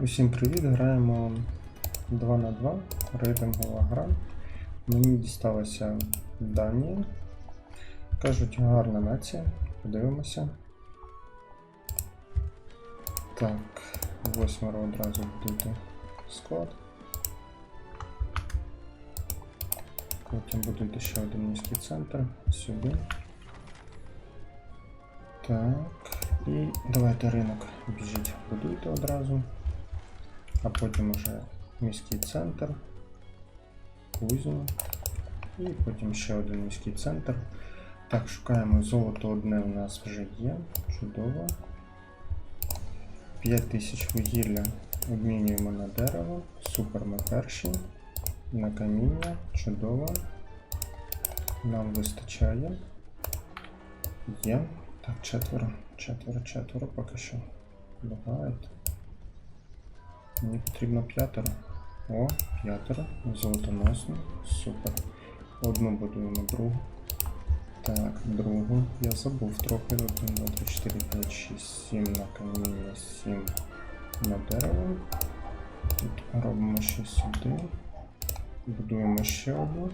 Усім привіт! Граємо 2 на 2 рейтингова гра. Мені дісталася Данія. Кажуть, гарна нація. Подивимося. Так, восьмеро одразу будете склад. Потім буде ще один міський центр. Сюди. Так. І давайте ринок біжіть, будуйте одразу. А потім уже міський центр, кузню. І потім ще один міський центр. Так, шукаємо золото одне у нас вже є. Чудово. 5000 вугілля обмінюємо на дерево. Супер ми перші. На каміння. Чудово. Нам вистачає. Є. Так, четверо. Четверо, четверо поки що. Багато. Мені потрібно п'ятеро. О, п'ятеро. Золотоносно. Супер. Одну будуємо, другу. Так, другу. Я забув трохи. 1, 2, 3, 4, 5, 6, 7 на каміння, 7 на дерево. Тут робимо ще сюди. Будуємо ще одну.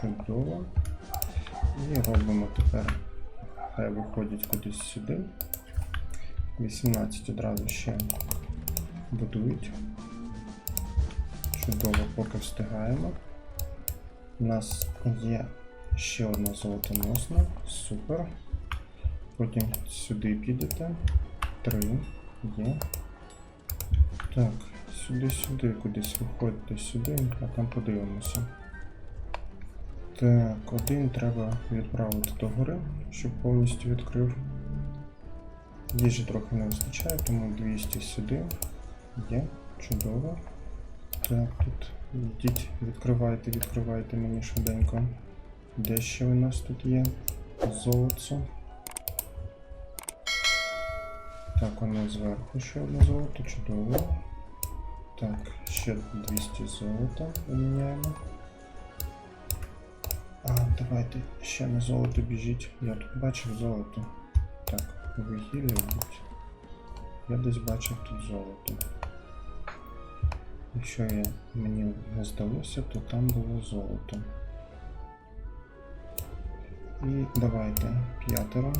Чудово. І робимо тепер. Хай виходять кудись сюди. 18 одразу ще будують. Чудово, поки встигаємо. У нас є ще одна золотоносна. Супер. Потім сюди підете. Три. Є. Так, сюди-сюди, кудись виходите сюди, а там подивимося. Так, один треба відправити до гори, щоб повністю відкрив. Їжі трохи не вистачає, тому 200 сюди. Є, чудово. Так, тут йдіть, відкривайте, відкривайте мені швиденько. Де ще у нас тут є? Золото. Так, воно зверху ще одне золото, чудово. Так, ще 200 золота поміняємо. А, давайте ще на золото біжіть. Я тут бачив золото. Так, вугілля будь. Я десь бачив тут золото. Якщо я, мені не здалося, то там було золото. І давайте п'ятеро.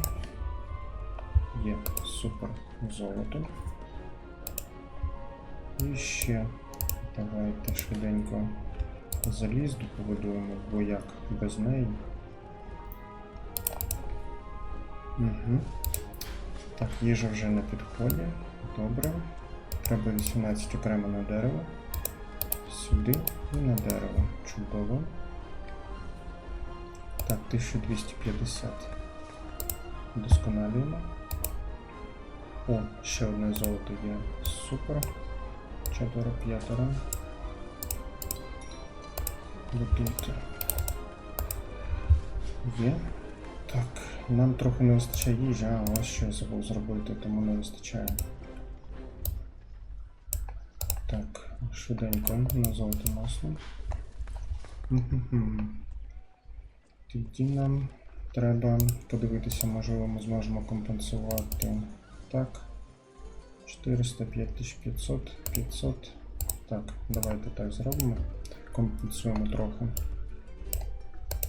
Є супер золото. І ще давайте швиденько залізду побудуємо, бо як без неї. Угу. Так, їжа вже на підході. Добре. Треба 18 окремо на дерево. Сюди і на дерево. Чудово. Так, 1250. Досконалюємо. О, ще одне золото є. Супер. Четверо, п'ятеро. Будуйте. Є. Так, нам трохи не вистачає їжі, а ось що я забув зробити, тому не вистачає. Швиденько на масло. Тоді нам треба подивитися, можливо, ми зможемо компенсувати. Так. 400, 5500, 500. Так, давайте так зробимо. Компенсуємо трохи.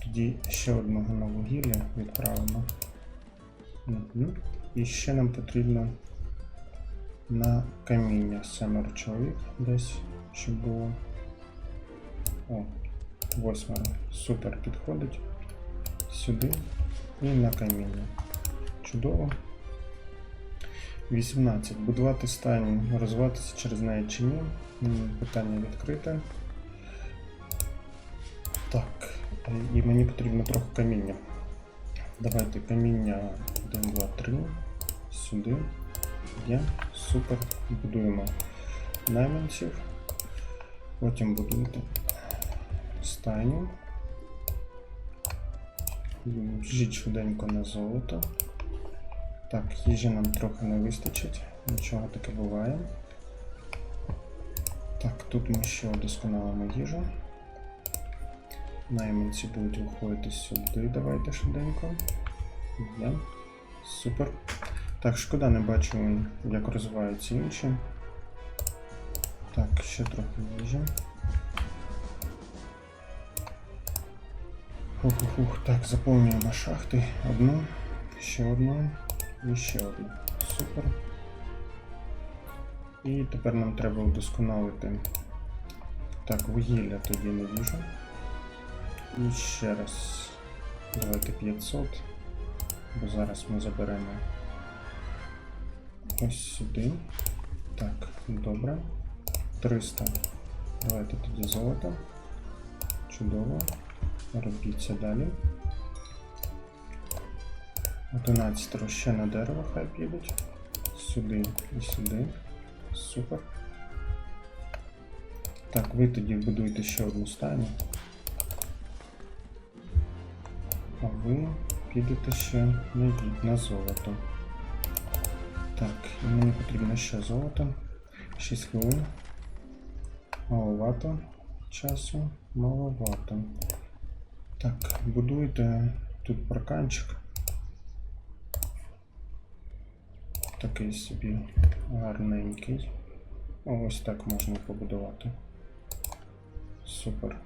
Тоді ще одного на вугілля відправимо. Угу. І ще нам потрібно на каміння семеро чоловік десь, щоб було. О, восьмеро. Супер підходить. Сюди і на каміння. Чудово. 18. Будувати стайню, розвиватися через неї чи ні. Питання відкрите. Так, е, і мені потрібно трохи каміння. Давайте каміння 1, 2, 3. Сюди. Є. Супер. Будуємо найманців. Потім будуєте стайню. Біжіть швиденько на золото. Так, їжі нам трохи не вистачить. Нічого таке буває. Так, тут ми ще удосконалимо їжу. Найманці будуть виходити сюди. Давайте швиденько. Є. Супер. Так, шкода, не бачу, як розвиваються інші. Так, ще трохи їжі. Фух-фух-фух. Так, заповнюємо шахти. Одну, ще одну і ще одну. Супер. І тепер нам треба удосконалити. Так, вугілля тоді не їжу. І ще раз. Давайте 500. Бо зараз ми заберемо ось сюди. Так, добре. 300. Давайте тоді золото. Чудово. Робіться далі. 11 ще на дерево хай підуть. Сюди і сюди. Супер. Так, ви тоді будуєте ще одну стайню. А ви підете ще на, на золото. Так, і мені потрібно ще золото. 6 хвилин. Маловато часу. Маловато. Так, будуйте тут парканчик. Такий собі гарненький. Ось так можна побудувати. Супер.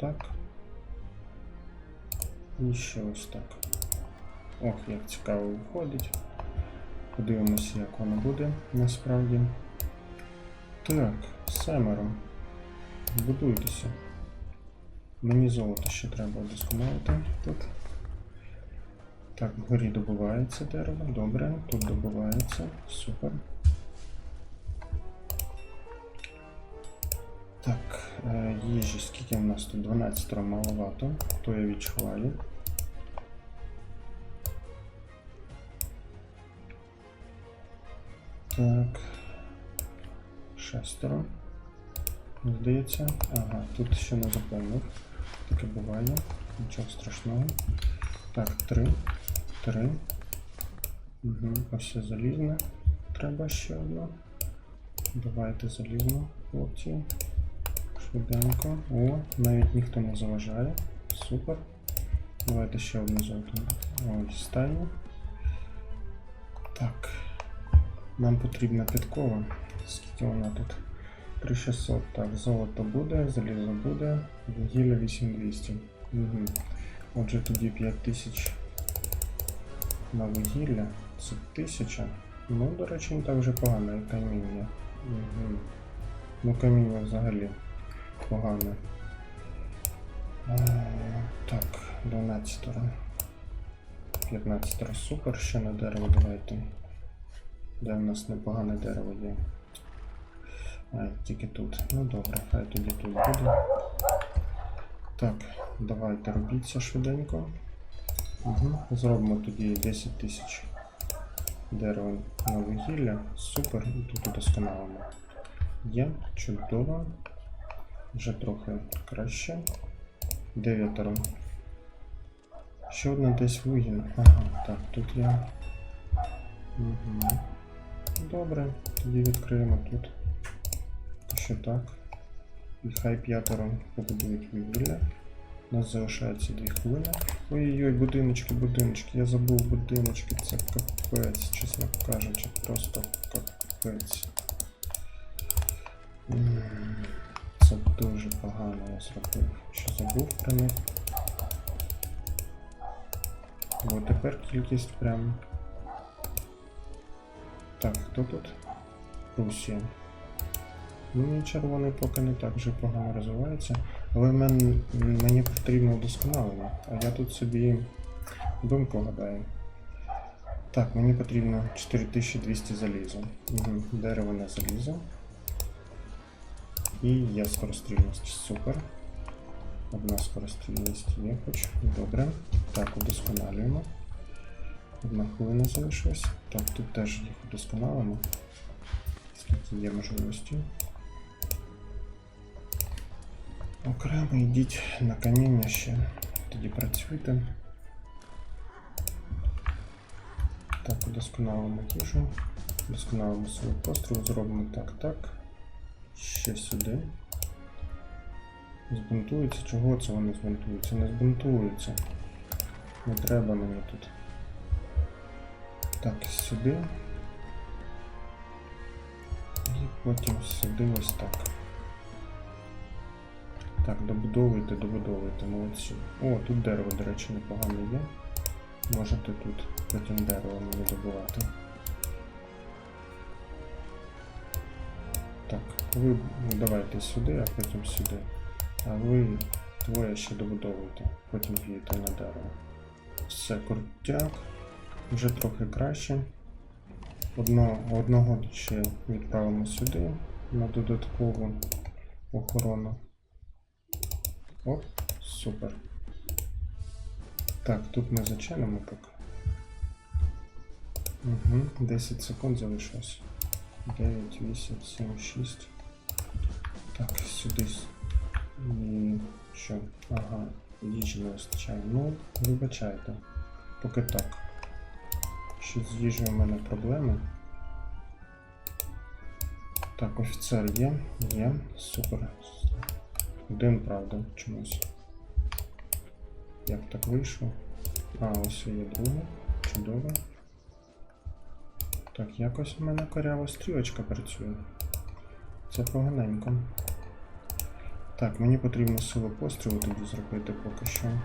Так. І ще ось так. Ох, як цікаво виходить. Подивимося, як воно буде насправді. Так, семеро. Будуйтеся. Мені золото ще треба удосконалити тут. Так, вгорі добувається дерево. Добре, тут добувається. Супер. Так, е, їжі, скільки в нас тут? 12 маловато, то я відчуваю. Так. Шестеро. Здається. Ага, тут ще не заповнив. Таке буває. Нічого страшного. Так, три. Три. Угу, ось залізне. Треба ще одна. Давайте залізно, хлопці. Швиденько. О, навіть ніхто не заважає. Супер. Давайте ще одну золоту. Ось стайню. Так. Нам потрібна підкова. Скільки вона тут? 3600. Так, золото буде, залізо буде, вугілля 8200. Угу. Отже, тоді 5000 на вугілля. Це 1000. Ну, до речі, не так вже погано, як каміння. Угу. Ну, каміння взагалі погане. А, так, 12. 15 супер, ще на дерево давайте. Де в нас непогане дерево є. А, тільки тут. Ну добре, хай тоді тут буде. Так, давайте робіться швиденько. Угу. Зробимо тоді 10 тисяч дерева на вугілля. Супер, і тут удосконалимо. Є, чудово. Вже трохи краще. Дев'ятеро. Ще одна десь вугілля. Ага, так, тут я. Угу. Добре, тоді відкриємо тут. Що так. І хай п'ятеро побудують вугілля. У нас залишається 2 хвилини. Ой-ой-ой, будиночки, будиночки. Я забув будиночки, це капець, чесно кажучи, просто капець. Це дуже погано я зробив. Що забув про них. Бо тепер кількість прям. Так, хто тут? Русія. Ну і червоний поки не так вже погано розвивається. Але мен, мені потрібно вдосконалення. А я тут собі думку гадаю. Так, мені потрібно 4200 заліза. Угу. Дерево на залізо. І є скорострільність. Супер. Одна скорострільність є хоч. Добре. Так, удосконалюємо. Одна хвилина залишилась. Так, тут теж їх удосконалимо. Скільки є можливості. Окремо йдіть на каміння ще. Тоді працюйте. Так, удосконалимо їжу. Удосконалимо свою постріл, зробимо так, так. Ще сюди. Збунтується. Чого це вони збунтуються? Не збунтуються. Не треба мені тут. Так, сюди. І потім сюди ось так. Так, добудовуйте, добудовуйте, молодці. О, тут дерево, до речі, непогано є. Можете тут потім дерево мені добувати. Так, ви давайте сюди, а потім сюди. А ви двоє ще добудовуйте, потім в'їдете на дерево. Все, крутяк. Вже трохи краще. Одно, одного ще відправимо сюди на додаткову охорону. Оп, супер. Так, тут ми зачинимо поки. Угу, 10 секунд залишилось. 9, 8, 7, 6. Так, сюди. І що? Ага, їжі не вистачає. Ну, вибачайте. Поки так. Ще з їжею у мене проблеми. Так, офіцер є, є, супер. Один, правда, чомусь. Як так вийшло? А, ось є другий. Чудово. Так, якось у мене корява стрілочка працює. Це поганенько. Так, мені потрібно силу пострілу тоді зробити поки що.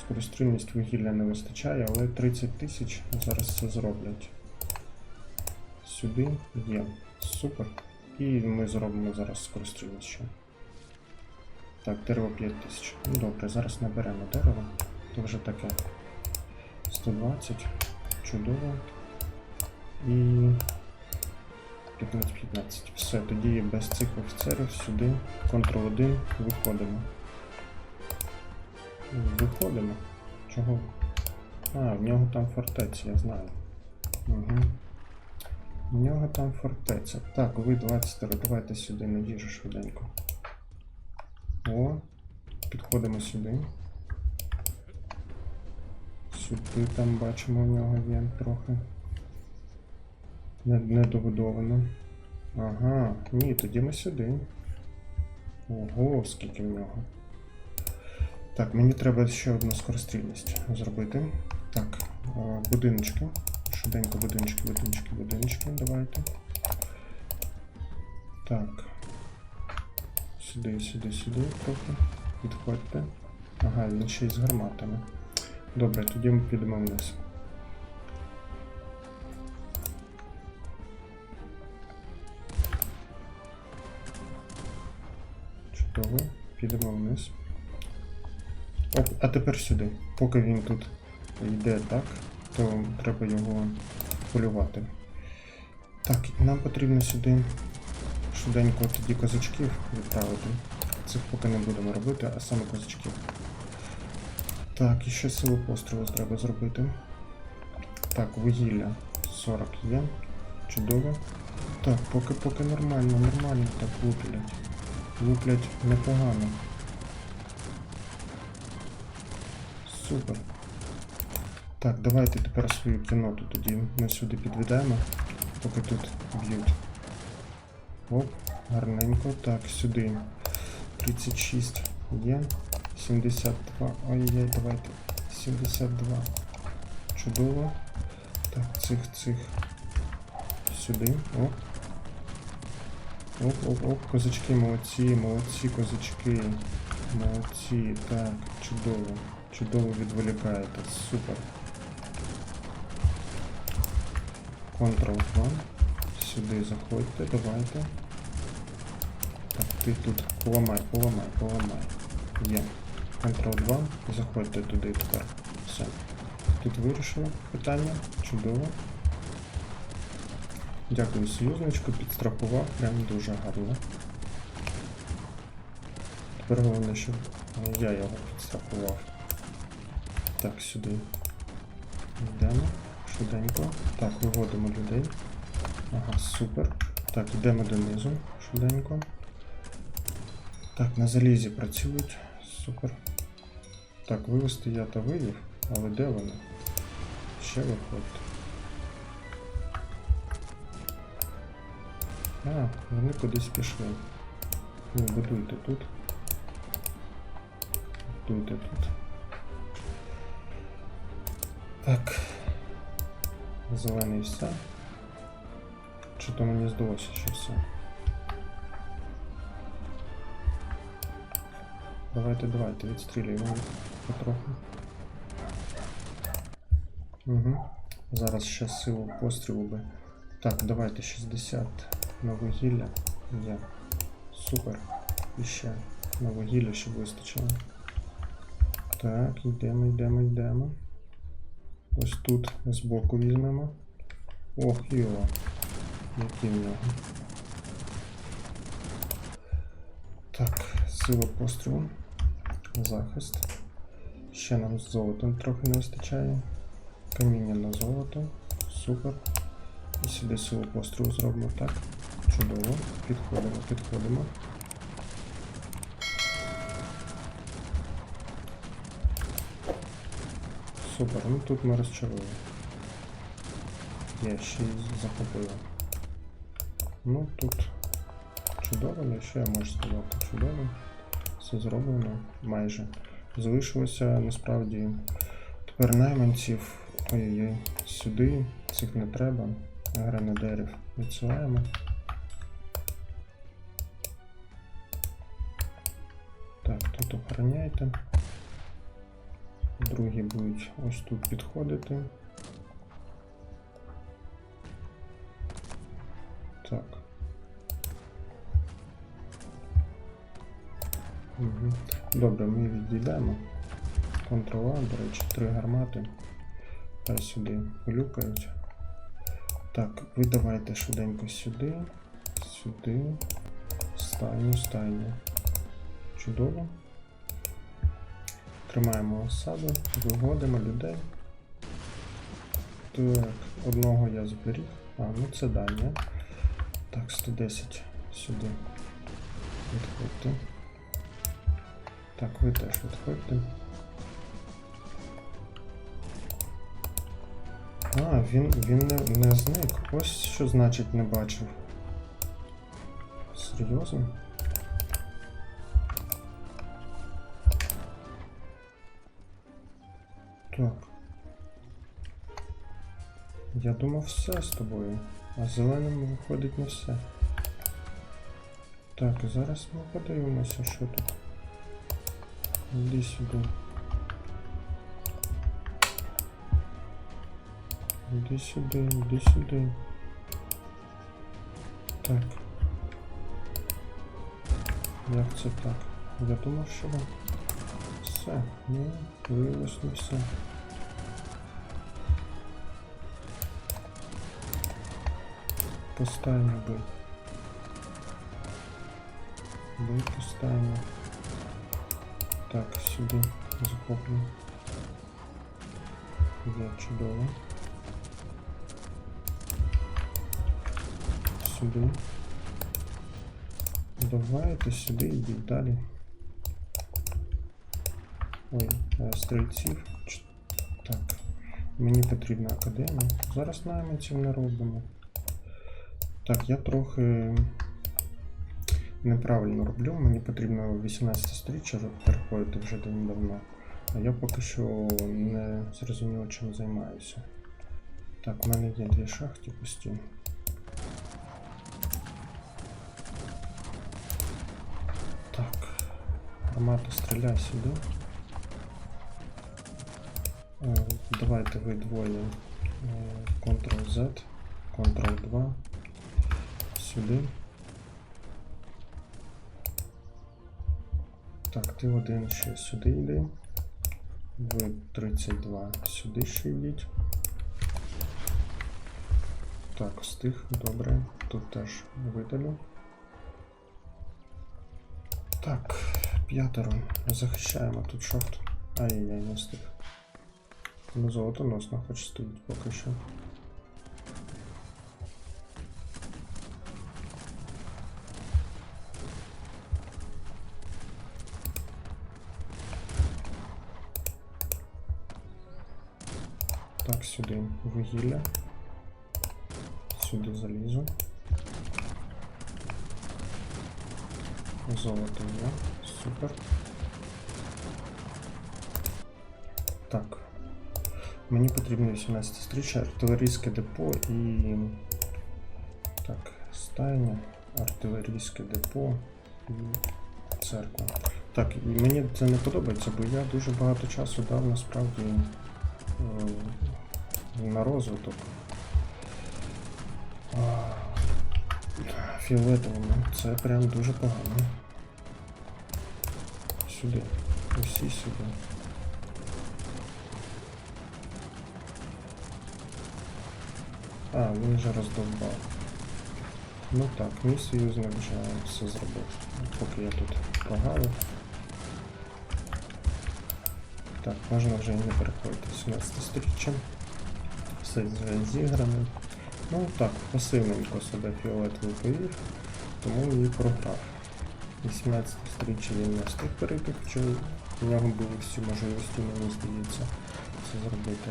Скорострільність вугілля не вистачає, але 30 тисяч зараз це зроблять. Сюди є. Супер. І ми зробимо зараз скорострільність ще. Так, дерево 5 тисяч. Ну добре, зараз наберемо дерево. То вже таке. 120. Чудово. І 15-15. Все, тоді без цих офіцерів сюди. Ctrl-1, виходимо. Виходимо. Чого? А, в нього там фортеця, я знаю. Угу. В нього там фортеця. Так, ви 20 давайте сюди на їжу швиденько. О, підходимо сюди. Сюди там бачимо в нього є трохи. Не- Недобудовано. Ага, ні, тоді ми сюди. Ого, скільки в нього. Так, мені треба ще одну скорострільність зробити. Так, будиночки. Швиденько будиночки, будиночки, будиночки. Давайте. Так. Сюди, сюди, сюди трохи. Підходьте. Ага, він ще й з гарматами. Добре, тоді ми підемо вниз. Чудово. Підемо вниз. Оп, а тепер сюди. Поки він тут йде так, то треба його полювати. Так, нам потрібно сюди швиденько тоді козачків відправити. Цих поки не будемо робити, а саме козачків. Так, і ще силу пострілу треба зробити. Так, вугілля 40 є. Чудово. Так, поки поки нормально, нормально так луплять. Луплять непогано. Супер. Так, давайте тепер свою кіноту тоді ми сюди підведемо, поки тут б'ють. Оп, гарненько. Так, сюди. 36 є. 72. Ой-ой, давайте. 72. Чудово. Так, цих, цих. Сюди. Оп. Оп, оп, оп, козачки, молодці, молодці, козачки. Молодці, так, чудово. Чудово відволікаєте, супер. Ctrl-2. Сюди заходьте, давайте. Так, ти тут поламай, поламай, поламай. Є. Ctrl-2. Заходьте туди тепер. Все. Тут вирішили питання. Чудово. Дякую, союзничку, підстрахував, прям дуже гарно. Тепер головне, щоб я його підстрахував. Так, сюди. Йдемо. Швиденько. Так, виводимо людей. Ага, супер. Так, йдемо донизу. Швиденько. Так, на залізі працюють. Супер. Так, вивести я та вивів, але де вони? Ще виходять. А, вони кудись пішли. Ну, будуйте тут. Будуйте тут. Так. Зелений все. Чи то мені здалося, що все. Давайте, давайте, відстрілюємо потроху. Угу. Зараз ще силу пострілу би. Так, давайте 60 на вугілля. Є. Супер. І ще на вугілля, щоб вистачило. Так, йдемо, йдемо, йдемо. Ось тут збоку візьмемо. Ох, йо. Який в нього. Так, сила пострілу. Захист. Ще нам з золотом трохи не вистачає. Каміння на золото. Супер. І сюди силу пострілу зробимо так. Чудово. Підходимо, підходимо. Супер, ну тут ми розчарували. Я ще й. Ну тут чудово, ну що я можу сказати? Чудово. Все зроблено майже. Залишилося насправді тепер найманців. Ой-ой-ой, сюди, цих не треба. Гренадерів відсилаємо. Так, тут охороняйте. Другі будуть ось тут підходити. Так. Угу. Добре, ми відійдемо. Контрола, до речі, три гармати. Хай сюди полюкають. Так, ви давайте швиденько сюди, сюди, стайню, стайню. Чудово. Тримаємо осаду, виводимо людей. Так, одного я зберіг. А, ну це Данія. Так, 110 сюди. Відходьте. Так, ви теж відходьте. А, він, він не, не зник. Ось що значить не бачив. Серйозно? Так. Я думав все з тобою, а зеленим виходить не все. Так, зараз ми подивимося, що тут. Іди сюди. Іди сюди, іди сюди. Так. Як це так? Я думав, що все. Ну, виявилось не все. Поставимо би. Би поставимо. Так, сюди захоплюємо. Є чудово. Сюди. Давайте сюди йдіть далі. Ой, е, стрільців. Так. Мені потрібна академія. Зараз найманців не робимо. Так, я трохи неправильно роблю. Мені потрібно 18 сторіччя переходити вже давно. А я поки що не зрозумів, чим займаюся. Так, у мене є дві шахти пусті. Так. Армата стріляй сюди. Е, Давайте ви двоє. е, Ctrl-Z, Ctrl-2. Сюди. Так, ти один ще сюди йди. Ви 32 сюди ще йдіть. Так, встиг, добре. Тут теж видалю. Так, п'ятеро. Захищаємо тут шахту. Ай-яй-яй, не встиг. Ну, золотоносно хоч стоїть поки що. Вугілля. Сюди залізо. Золото є. Супер. Так. Мені потрібно 18 стріча, артилерійське депо і. Так, стайня, артилерійське депо і церква. Так, і мені це не подобається, бо я дуже багато часу дав насправді е, на розвиток. Фіолетовому. Це прям дуже погано. Сюди. Усі сюди. А, він вже роздовбав. Ну так, мій союзник вже все зробив. Поки я тут погалив. Так, можна вже і не переходити 17 сторіччя. Все вже зіграно. Ну так, пасивненько себе фіолетовий повів, тому і програв. 18 сторіччя він не встиг перейти, хоча у нього були всі можливості, мені здається, це зробити.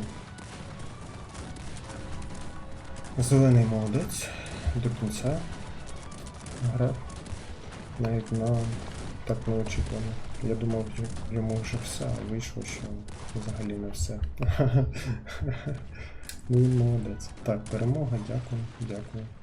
Зелений молодець до кінця грав. Навіть на так неочікувано. Я думав, йому вже все, а вийшло, що взагалі не все. Він молодець. Так, перемога, дякую, дякую.